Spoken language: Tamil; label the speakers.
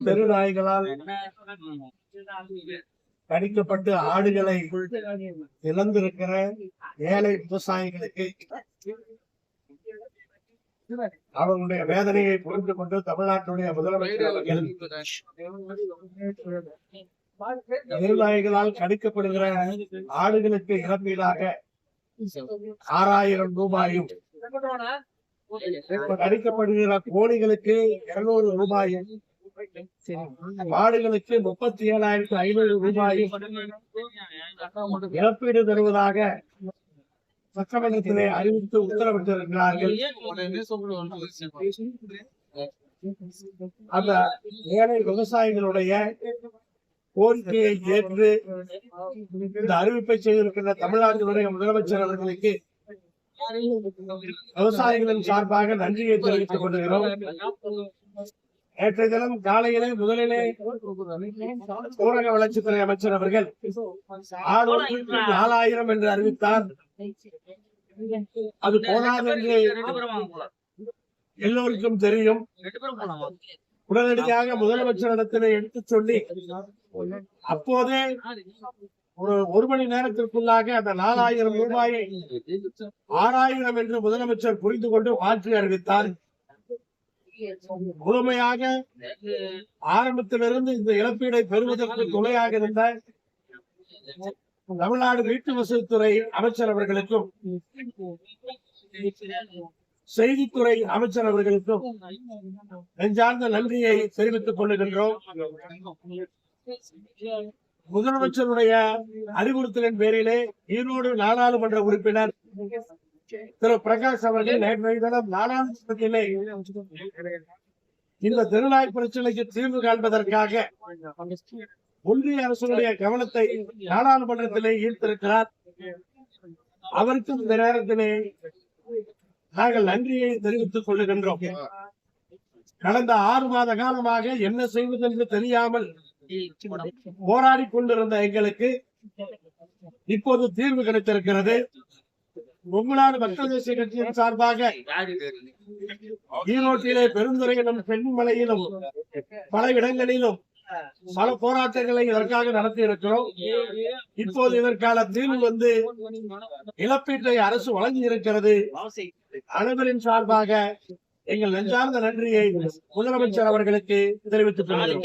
Speaker 1: தெருநாய்களால் கடிக்கப்பட்டு ஆடுகளை இழந்திருக்கிற ஏழை விவசாயிகளுக்கு அவர்களுடைய வேதனையை புரிந்து கொண்டு தமிழ்நாட்டுடைய முதலமைச்சர் அவர்கள் தெருநாய்களால் கடிக்கப்படுகிற ஆடுகளுக்கு இழப்பீடாக ஆறாயிரம் ரூபாயும் கடிக்கப்படுகிற கோழிகளுக்கு இருநூறு ரூபாயும் மாடுகளுக்கு முப்பத்தி ஏழாயிரத்தி ஐநூறு ரூபாயும் இழப்பீடு தருவதாக சட்டமன்றத்திலே அறிவித்து உத்தரவிட்டிருக்கிறார்கள். அந்த ஏழை விவசாயிகளுடைய கோரிக்கையை ஏற்று இந்த அறிவிப்பை செய்திருக்கின்ற தமிழ்நாட்டினுடைய முதலமைச்சர் அவர்களுக்கு விவசாயிகளின் சார்பாக நன்றியை தெரிவித்துக் கொள்கிறோம். நேற்றைய தினம் காலையிலே முதலிலே ஊரக வளர்ச்சித்துறை அமைச்சர் அவர்கள் ஆறு நாலாயிரம் என்று அறிவித்தார். அது போதாது என்று எல்லோருக்கும் தெரியும். உடனடியாக முதலமைச்சரிடத்திலே எடுத்துச் சொல்லி அப்போதே ஒரு ஒரு மணி நேரத்திற்குள்ளாக அந்த நாலாயிரம் ரூபாயை ஆறாயிரம் என்று முதலமைச்சர் புரிந்து கொண்டு மாற்றி அறிவித்தார். முழுமையாக ஆரம்பத்திலிருந்து இந்த இழப்பீடை பெறுவதற்கு துணையாக இருந்த தமிழ்நாடு வீட்டு வசதித்துறை அமைச்சர் அவர்களுக்கும் செய்தித்துறை அமைச்சர் அவர்களுக்கும் நெஞ்சார்ந்த நன்றியை தெரிவித்துக் கொள்ளுகின்றோம். முதலமைச்சருடைய அறிவுறுத்தலின் பேரிலே ஈரோடு நாடாளுமன்ற உறுப்பினர் திரு பிரகாஷ் அவர்கள் நேற்றைய தினம் நாடாளுமன்றத்திலே இந்த திருநாய் பிரச்சனைக்கு தீர்வு காண்பதற்காக ஒன்றிய அரசுடைய கவனத்தை நாடாளுமன்றத்திலே ஈர்த்திருக்கிறார். அவருக்கும் இந்த நேரத்திலே நாங்கள் நன்றியை தெரிவித்துக் கொள்ளுகின்றோம் கடந்த ஆறு மாத காலமாக என்ன செய்வதென்று தெரியாமல் போராடி கொண்டிருந்த எங்களுக்கு இப்போது தீர்வு கிடைத்திருக்கிறது. உங்களாடு மக்கள் தேசிய கட்சியின் சார்பாக ஈரோட்டிலே பெருந்துறையிலும் பெண்மலையிலும் பல இடங்களிலும் பல போராட்டங்களை இதற்காக நடத்தி இருக்கிறோம் இப்போது இதற்கான தீர்வு வந்து இழப்பீட்டை அரசு வழங்கி இருக்கிறது அனைவரின் சார்பாக எங்கள் நெஞ்சார்ந்த நன்றியை முதலமைச்சர் அவர்களுக்கு தெரிவித்துக் கொள்கிறோம்.